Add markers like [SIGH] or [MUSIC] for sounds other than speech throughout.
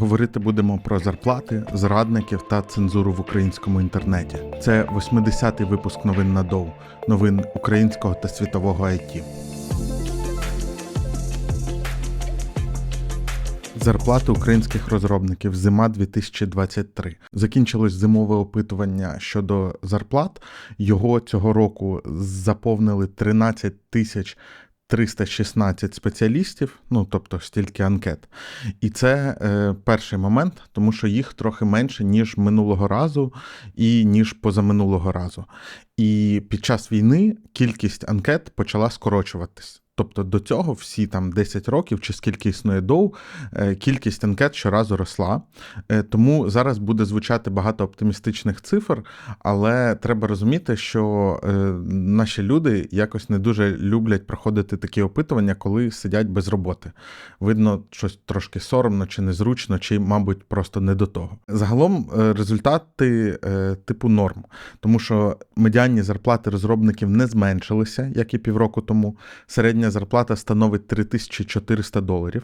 Говорити будемо про зарплати, зрадників та цензуру в українському інтернеті. Це 80-й випуск новин на ДОУ, новин українського та світового IT. Зарплати українських розробників зима 2023. Закінчилось зимове опитування щодо зарплат. Його цього року заповнили 13 тисяч 316 спеціалістів, ну тобто стільки анкет. І це е, перший момент, тому що їх трохи менше, ніж минулого разу і ніж позаминулого разу. І під час війни кількість анкет почала скорочуватись. Тобто до цього всі там 10 років чи скільки існує доу, е, кількість анкет щоразу росла. Е, Тому зараз буде звучати багато оптимістичних цифр, але треба розуміти, що е, наші люди якось не дуже люблять проходити такі опитування, коли сидять без роботи. Видно, щось трошки соромно чи незручно, чи, мабуть, просто не до того. Загалом результати типу норм, тому що медіанні зарплати розробників не зменшилися, як і півроку тому. Середня зарплата становить 3400 доларів.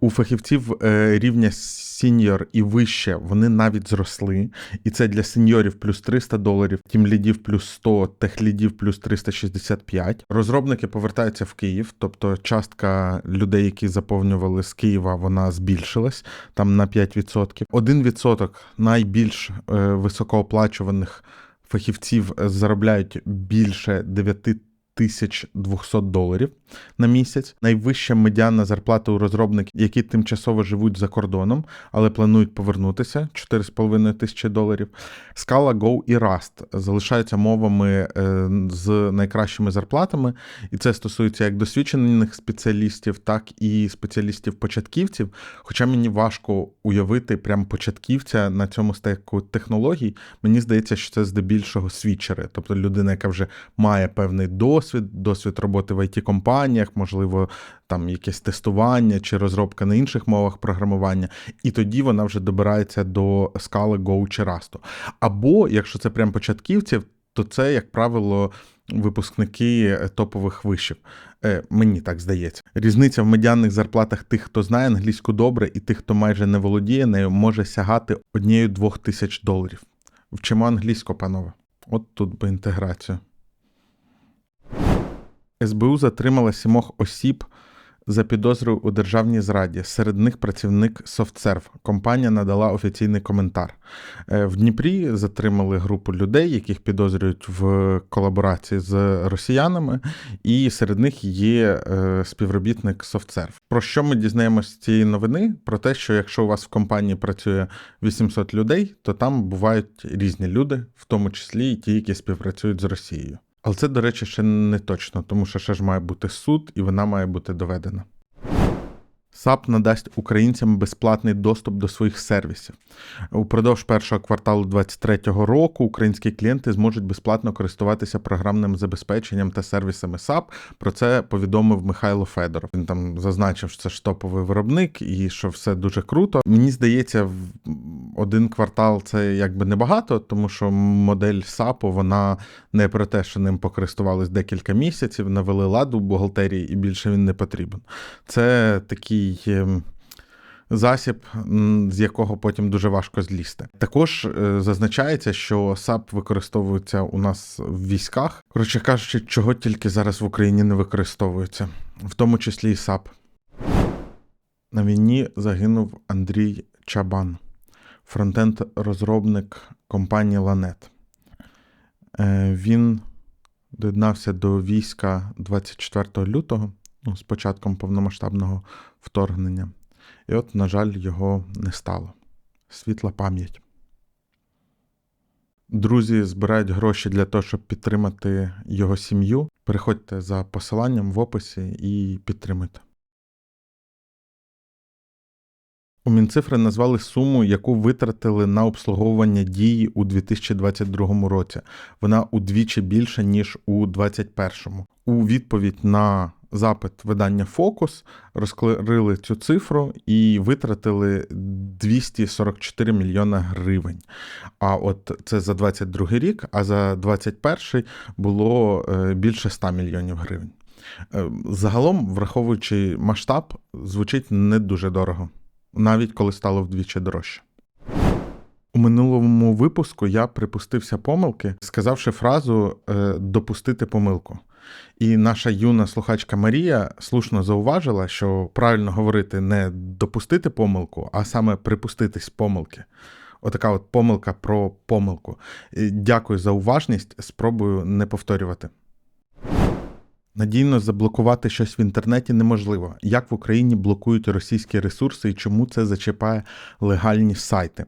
У фахівців е, рівня сіньор і вище вони навіть зросли. І це для сеньорів плюс 300 доларів, тімлідів плюс 100, техлідів плюс 365. Розробники повертаються в Київ, тобто частка людей, які заповнювали з Києва, вона збільшилась там на 5%. 1% найбільш е, високооплачуваних фахівців е, заробляють більше 9 1200 доларів на місяць. Найвища медіанна зарплата у розробників, які тимчасово живуть за кордоном, але планують повернутися 4,5 тисячі доларів. Scala, Go і Rust залишаються мовами е, з найкращими зарплатами, і це стосується як досвідчених спеціалістів, так і спеціалістів-початківців. Хоча мені важко уявити прям початківця на цьому стеку технологій, мені здається, що це здебільшого свідчери, тобто людина, яка вже має певний досвід, досвід роботи в it компаніях можливо, там якесь тестування чи розробка на інших мовах програмування, і тоді вона вже добирається до скали Go чи Rust. Або, якщо це прям початківців, то це, як правило, випускники топових вишів. Е, Мені так здається. Різниця в медіанних зарплатах тих, хто знає англійську добре, і тих, хто майже не володіє нею, може сягати однією-двох тисяч доларів. Вчимо англійську, панове. От тут би інтеграцію. СБУ затримала сімох осіб за підозрою у державній зраді. Серед них працівник SoftServe. Компанія надала офіційний коментар. Е, В Дніпрі затримали групу людей, яких підозрюють в колаборації з росіянами, і серед них є е, співробітник SoftServe. Про що ми дізнаємося з цієї новини? Про те, що якщо у вас в компанії працює 800 людей, то там бувають різні люди, в тому числі і ті, які співпрацюють з Росією. Але це, до речі, ще не точно, тому що ще ж має бути суд, і вона має бути доведена. САП надасть українцям безплатний доступ до своїх сервісів. Упродовж першого кварталу 2023 року українські клієнти зможуть безплатно користуватися програмним забезпеченням та сервісами САП. Про це повідомив Михайло Федоров. Він там зазначив, що це ж топовий виробник і що все дуже круто. Мені здається, один квартал це якби небагато, тому що модель САПу вона не про те, що ним покористувались декілька місяців, навели ладу в бухгалтерії, і більше він не потрібен. Це такий ем, засіб, з якого потім дуже важко злізти. Також е, зазначається, що САП використовується у нас в військах. Коротше кажучи, чого тільки зараз в Україні не використовується, в тому числі і САП. На війні загинув Андрій Чабан, фронтенд-розробник компанії Ланет. Е, Він доєднався до війська 24 лютого, ну, з початком повномасштабного вторгнення. І от, на жаль, його не стало. Світла пам'ять. Друзі збирають гроші для того, щоб підтримати його сім'ю. Переходьте за посиланням в описі і підтримуйте. У Мінцифри назвали суму, яку витратили на обслуговування дії у 2022 році. Вона удвічі більша, ніж у 2021. У відповідь на запит видання Фокус розкрили цю цифру і витратили 244 мільйона гривень. А от це за 22 рік, а за 21 було е, більше 100 мільйонів гривень. Е, Загалом, враховуючи масштаб, звучить не дуже дорого. навіть коли стало вдвічі дорожче. У минулому випуску я припустився помилки, сказавши фразу е, допустити помилку. І наша юна слухачка Марія слушно зауважила, що правильно говорити не допустити помилку, а саме припуститись помилки. Отака от помилка про помилку. Дякую за уважність. Спробую не повторювати. Надійно заблокувати щось в інтернеті неможливо. Як в Україні блокують російські ресурси і чому це зачіпає легальні сайти?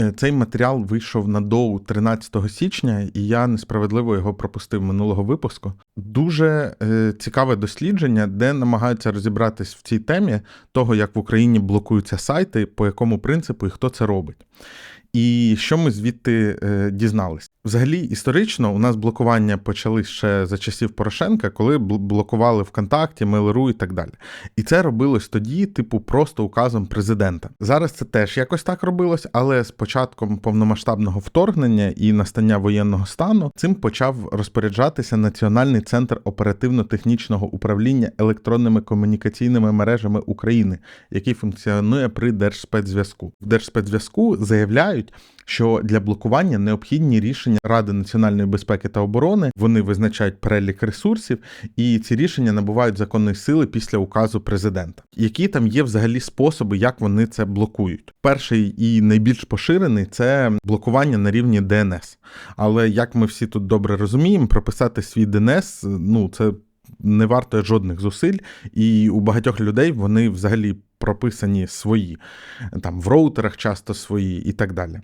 Е, Цей матеріал вийшов на доу 13 січня, і я несправедливо його пропустив минулого випуску. Дуже е, цікаве дослідження, де намагаються розібратись в цій темі того, як в Україні блокуються сайти, по якому принципу і хто це робить. І що ми звідти е, дізнались? Взагалі, історично у нас блокування почали ще за часів Порошенка, коли блокували ВКонтакті, Mail.ru і так далі. І це робилось тоді, типу, просто указом президента. Зараз це теж якось так робилось, але з початком повномасштабного вторгнення і настання воєнного стану цим почав розпоряджатися Національний центр оперативно-технічного управління електронними комунікаційними мережами України, який функціонує при Держспецзв'язку. В Держспецзв'язку заявляють. Що для блокування необхідні рішення Ради національної безпеки та оборони вони визначають перелік ресурсів, і ці рішення набувають законної сили після указу президента. Які там є взагалі способи, як вони це блокують? Перший і найбільш поширений це блокування на рівні ДНС. Але як ми всі тут добре розуміємо, прописати свій ДНС, ну це не варто жодних зусиль, і у багатьох людей вони взагалі прописані свої, там в роутерах часто свої і так далі.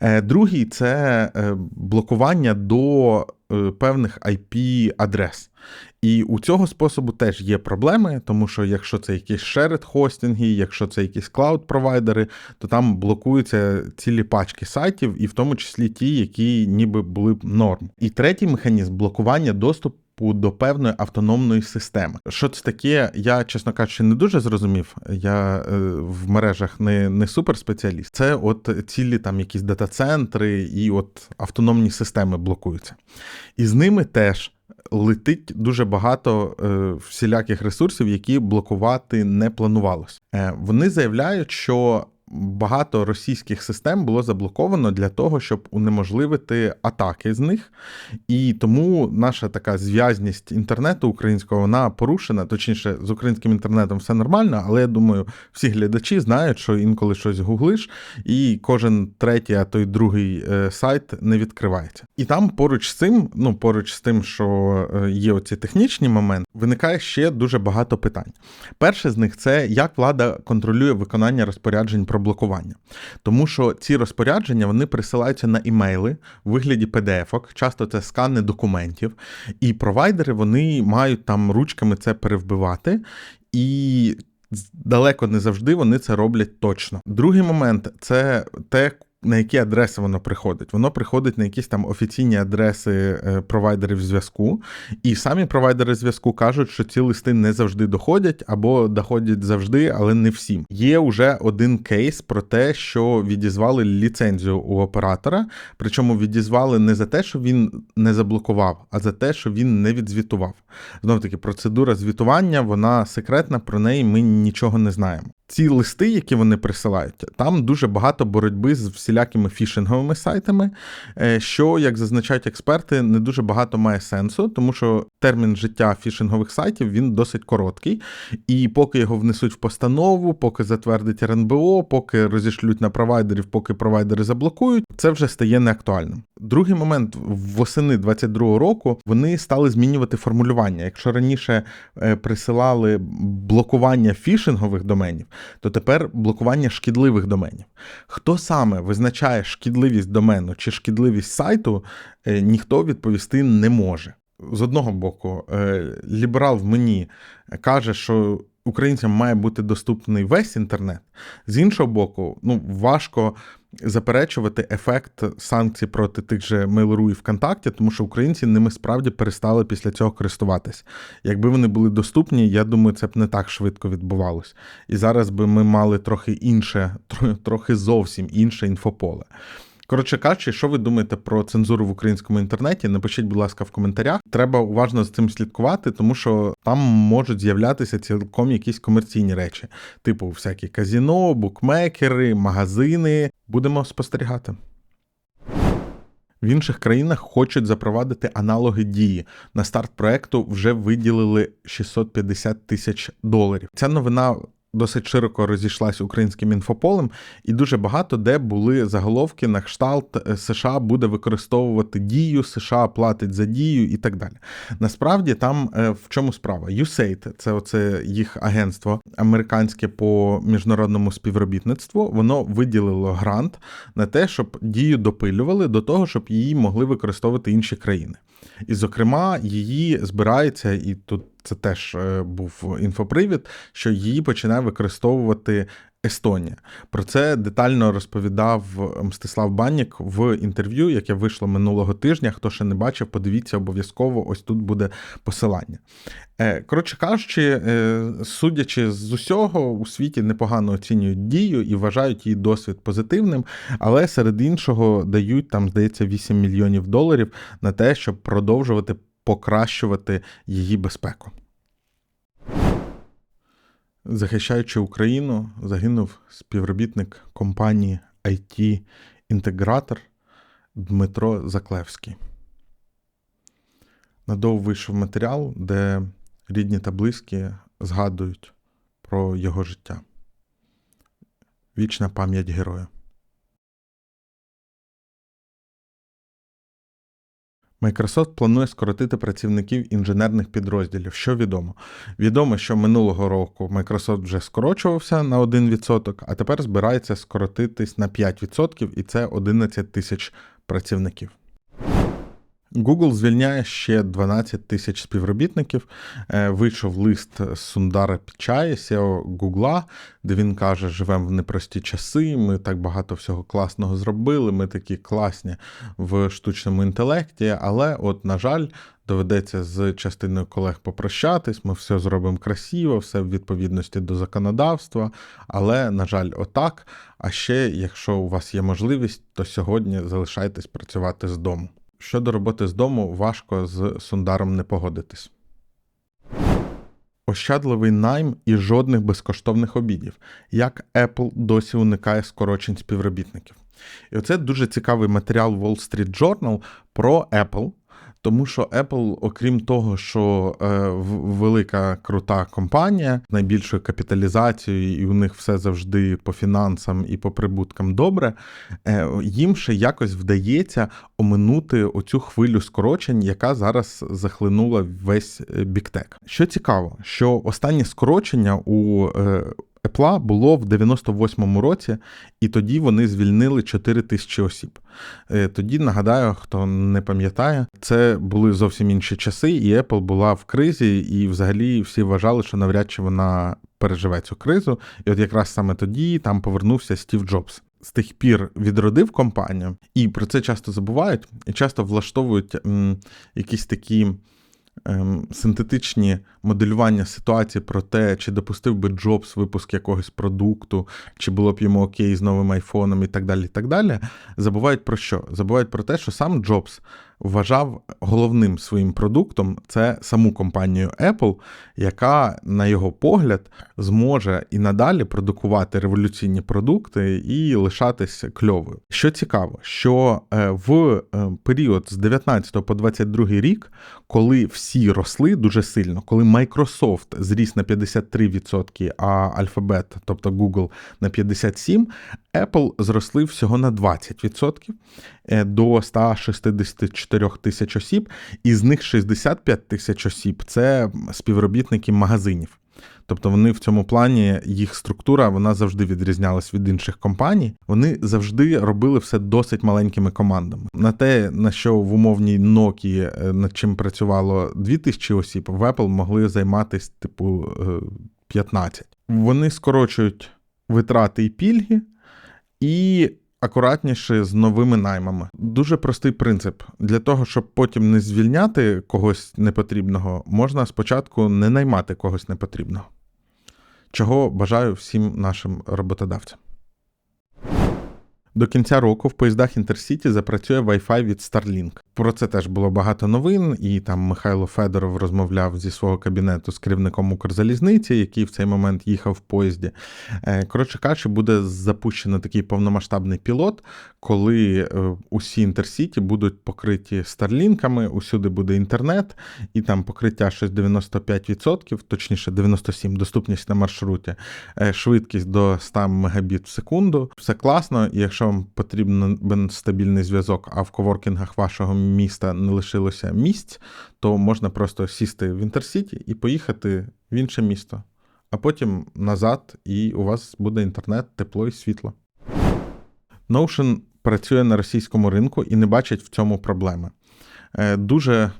Е, Другий це е, блокування до е, певних IP-адрес. І у цього способу теж є проблеми, тому що якщо це якісь shared хостинги, якщо це якісь клауд-провайдери, то там блокуються цілі пачки сайтів, і в тому числі ті, які ніби були б норм. І третій механізм блокування доступу до певної автономної системи. Що це таке, я, чесно кажучи, не дуже зрозумів. Я е, в мережах не, не суперспеціаліст. Це от цілі там якісь дата-центри і от автономні системи блокуються. І з ними теж. Летить дуже багато е, всіляких ресурсів, які блокувати не планувалось. Е, вони заявляють, що багато російських систем було заблоковано для того, щоб унеможливити атаки з них. І тому наша така зв'язність інтернету українського вона порушена. Точніше, з українським інтернетом все нормально, але я думаю, всі глядачі знають, що інколи щось гуглиш, і кожен третій, а то й другий е, сайт не відкривається. І там поруч з цим, ну поруч з тим, що е, є оці технічні моменти, виникає ще дуже багато питань. Перше з них це як влада контролює виконання розпоряджень про блокування. Тому що ці розпорядження вони присилаються на імейли в вигляді PDF-ок, часто це скани документів, і провайдери вони мають там ручками це перевбивати. І далеко не завжди вони це роблять точно. Другий момент це те, на які адреси воно приходить. Воно приходить на якісь там офіційні адреси е, провайдерів зв'язку, і самі провайдери зв'язку кажуть, що ці листи не завжди доходять або доходять завжди, але не всім. Є вже один кейс про те, що відізвали ліцензію у оператора, причому відізвали не за те, що він не заблокував, а за те, що він не відзвітував. Знов таки, процедура звітування, вона секретна, про неї ми нічого не знаємо. Ці листи, які вони присилають, там дуже багато боротьби з всілякими фішинговими сайтами, е, що, як зазначають експерти, не дуже багато має сенсу, тому що термін життя фішингових сайтів він досить короткий. І поки його внесуть в постанову, поки затвердить РНБО, поки розішлють на провайдерів, поки провайдери заблокують, це вже стає неактуальним. Другий момент восени 22-го року вони стали змінювати формулювання. Якщо раніше е, присилали блокування фішингових доменів, то тепер блокування шкідливих доменів. Хто саме визначає шкідливість домену чи шкідливість сайту, е, ніхто відповісти не може. З одного боку, е, ліберал в мені каже, що українцям має бути доступний весь інтернет. З іншого боку, ну важко заперечувати ефект санкцій проти тих же Mail.ru і ВКонтакті, тому що українці ними справді перестали після цього користуватись. Якби вони були доступні, я думаю, це б не так швидко відбувалось. І зараз би ми мали трохи інше, [LAUGHS] трохи зовсім інше інфополе. Коротше кажучи, що ви думаєте про цензуру в українському інтернеті? Напишіть, будь ласка, в коментарях. Треба уважно з цим слідкувати, тому що там можуть з'являтися цілком якісь комерційні речі, типу всякі казіно, букмекери, магазини. Будемо спостерігати. В інших країнах хочуть запровадити аналоги дії. На старт проекту вже виділили 650 тисяч доларів. Ця новина досить широко розійшлась українським інфополем, і дуже багато де були заголовки на кшталт е, США буде використовувати дію, США платить за дію і так далі. Насправді там е, в чому справа? USAID, це оце їх агентство американське по міжнародному співробітництву. Воно виділило грант на те, щоб дію допилювали до того, щоб її могли використовувати інші країни. І, зокрема, її збирається, і тут це теж е, був інфопривід, що її починає використовувати Естонія. Про це детально розповідав Мстислав Баннік в інтерв'ю, яке вийшло минулого тижня. Хто ще не бачив, подивіться обов'язково. Ось тут буде посилання. Е, коротше кажучи, е, судячи з усього, у світі непогано оцінюють дію і вважають її досвід позитивним, але серед іншого дають там, здається, 8 мільйонів доларів на те, щоб продовжувати покращувати її безпеку. Захищаючи Україну, загинув співробітник компанії IT Інтегратор Дмитро Заклевський. Надовго вийшов матеріал, де рідні та близькі згадують про його життя. Вічна пам'ять героя. Microsoft планує скоротити працівників інженерних підрозділів. Що відомо? Відомо, що минулого року Microsoft вже скорочувався на 1%, а тепер збирається скоротитись на 5%, і це 11 тисяч працівників. Google звільняє ще 12 тисяч співробітників. Е, вийшов лист Сундара Пічаї, SEO Google, де він каже: живемо в непрості часи. Ми так багато всього класного зробили. Ми такі класні в штучному інтелекті. Але, от, на жаль, доведеться з частиною колег попрощатись. Ми все зробимо красиво, все в відповідності до законодавства. Але, на жаль, отак. А ще, якщо у вас є можливість, то сьогодні залишайтесь працювати з дому. Щодо роботи з дому, важко з Сундаром не погодитись. Ощадливий найм і жодних безкоштовних обідів, як Apple досі уникає скорочень співробітників. І оце дуже цікавий матеріал Wall Street Journal про Apple, тому що Apple, окрім того, що е, велика крута компанія найбільшою капіталізацією, і у них все завжди по фінансам і по прибуткам добре, е, їм ще якось вдається оминути оцю хвилю скорочень, яка зараз захлинула весь біктек. Що цікаво, що останнє скорочення у е, Apple було в 98-му році, і тоді вони звільнили 4 тисячі осіб. Е, тоді нагадаю, хто не пам'ятає, це були зовсім інші часи, і Apple була в кризі, і взагалі всі вважали, що навряд чи вона переживе цю кризу. І от якраз саме тоді там повернувся Стів Джобс. З тих пір відродив компанію, і про це часто забувають, і часто влаштовують м, якісь такі. Ем, синтетичні моделювання ситуації про те, чи допустив би Джобс випуск якогось продукту, чи було б йому окей з новим айфоном і так далі. і так далі, Забувають про що? Забувають про те, що сам Джобс вважав головним своїм продуктом це саму компанію Apple, яка, на його погляд, зможе і надалі продукувати революційні продукти і лишатись кльовою. Що цікаво, що е, в е, період з 19 по 22 рік, коли всі росли дуже сильно, коли Microsoft зріс на 53%, а Alphabet, тобто Google, на 57%, Apple зросли всього на 20% е, до 164 тисяч осіб, і з них 65 тисяч осіб це співробітники магазинів. Тобто вони в цьому плані їх структура вона завжди відрізнялась від інших компаній. Вони завжди робили все досить маленькими командами. На те, на що в умовній Nokia е, над чим працювало 2000 осіб, в Apple могли займатися типу 15. Е, вони скорочують витрати і пільги і акуратніше з новими наймами. Дуже простий принцип. Для того, щоб потім не звільняти когось непотрібного, можна спочатку не наймати когось непотрібного. Чого бажаю всім нашим роботодавцям. До кінця року в поїздах Інтерсіті запрацює Wi-Fi від Starlink. Про це теж було багато новин, і там Михайло Федоров розмовляв зі свого кабінету з керівником Укрзалізниці, який в цей момент їхав в поїзді. Е, Коротше кажучи, буде запущено такий повномасштабний пілот, коли е, усі інтерсіті будуть покриті старлінками, усюди буде інтернет, і там покриття щось 95%, точніше 97%, доступність на маршруті, е, швидкість до 100 Мбіт в секунду. Все класно, і якщо вам потрібен стабільний зв'язок, а в коворкінгах вашого міста не лишилося місць, то можна просто сісти в інтерсіті і поїхати в інше місто, а потім назад, і у вас буде інтернет, тепло і світло. Notion працює на російському ринку і не бачить в цьому проблеми. Е, Дуже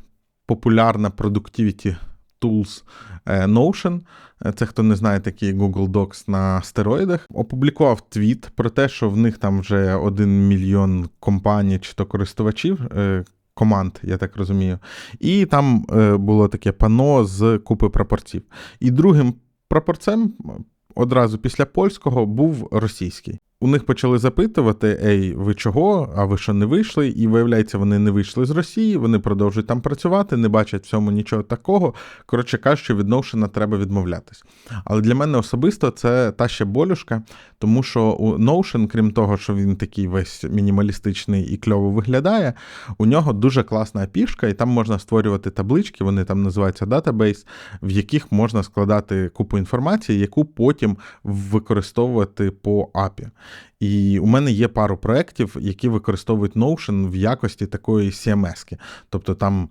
популярна productivity tools е, Notion. Е, Це хто не знає, такий Google Docs на стероїдах. Опублікував твіт про те, що в них там вже один мільйон компаній чи то користувачів. е, Команд, я так розумію, і там було таке пано з купи прапорців. І другим прапорцем одразу після польського був російський. У них почали запитувати: Ей, ви чого? А ви що не вийшли? І виявляється, вони не вийшли з Росії, вони продовжують там працювати, не бачать в цьому нічого такого. Коротше кажучи, від Notion треба відмовлятись. Але для мене особисто це та ще болюшка, тому що у Notion, крім того, що він такий весь мінімалістичний і кльово виглядає, у нього дуже класна апішка, і там можна створювати таблички, вони там називаються database, в яких можна складати купу інформації, яку потім використовувати по API. І у мене є пару проєктів, які використовують Notion в якості такої CMS-ки. Тобто там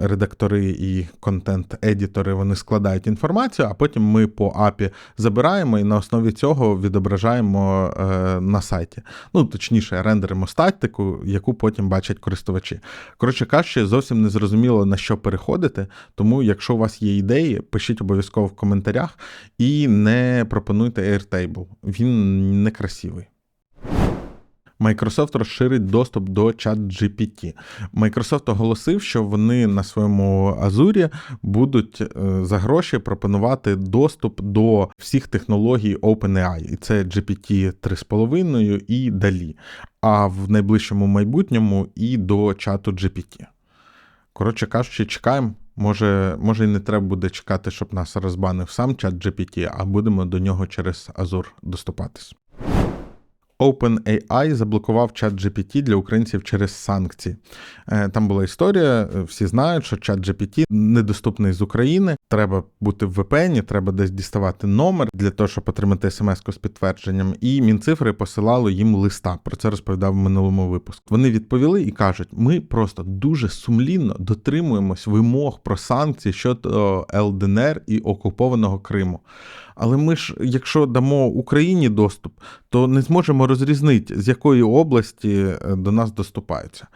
редактори і контент-едітори вони складають інформацію, а потім ми по API забираємо і на основі цього відображаємо е, на сайті. Ну, точніше, рендеримо статику, яку потім бачать користувачі. Коротше кажучи, зовсім не зрозуміло на що переходити. Тому, якщо у вас є ідеї, пишіть обов'язково в коментарях і не пропонуйте Airtable. Він не красивий. Microsoft розширить доступ до ChatGPT. Microsoft оголосив, що вони на своєму Азурі будуть е, за гроші пропонувати доступ до всіх технологій OpenAI. І це GPT 3,5 і DALI. А в найближчому майбутньому і до чату GPT. Коротше кажучи, чекаємо. Може, може, і не треба буде чекати, щоб нас розбанив сам чат GPT, а будемо до нього через Azure доступатись. OpenAI заблокував чат GPT для українців через санкції. Е, Там була історія, е, всі знають, що чат GPT недоступний з України. Треба бути в VPN, треба десь діставати номер для того, щоб отримати смс-ку з підтвердженням. І Мінцифри посилали їм листа. Про це розповідав в минулому випуску. Вони відповіли і кажуть: ми просто дуже сумлінно дотримуємось вимог про санкції щодо ЛДНР і окупованого Криму. Але ми ж, якщо дамо Україні доступ, то не зможемо розрізнити, з якої області е, до нас доступаються.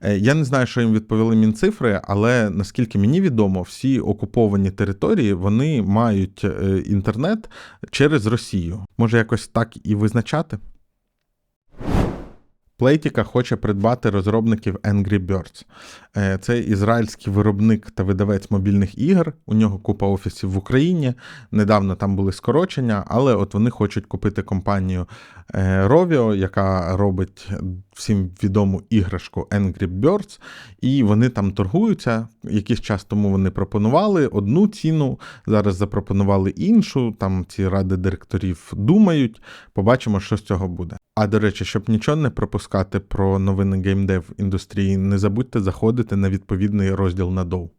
Е, Я не знаю, що їм відповіли мінцифри, але наскільки мені відомо, всі окуповані території вони мають е, інтернет через Росію. Може якось так і визначати? Плейтіка хоче придбати розробників Angry Birds. Е, Це ізраїльський виробник та видавець мобільних ігор. У нього купа офісів в Україні. Недавно там були скорочення, але от вони хочуть купити компанію е, Rovio, яка робить всім відому іграшку Angry Birds, і вони там торгуються. Якийсь час тому вони пропонували одну ціну, зараз запропонували іншу. Там ці ради директорів думають. Побачимо, що з цього буде. А до речі, щоб нічого не пропускати про новини геймдев індустрії, не забудьте заходити на відповідний розділ на Доу.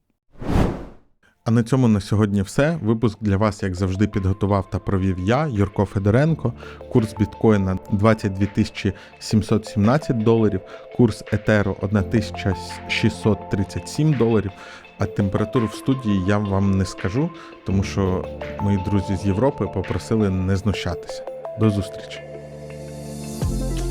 А на цьому на сьогодні все. Випуск для вас, як завжди, підготував та провів я, Юрко Федоренко. Курс біткоїна 22 717 доларів, курс Етеру 1637 доларів. А температуру в студії я вам не скажу, тому що мої друзі з Європи попросили не знущатися. До зустрічі! Bye.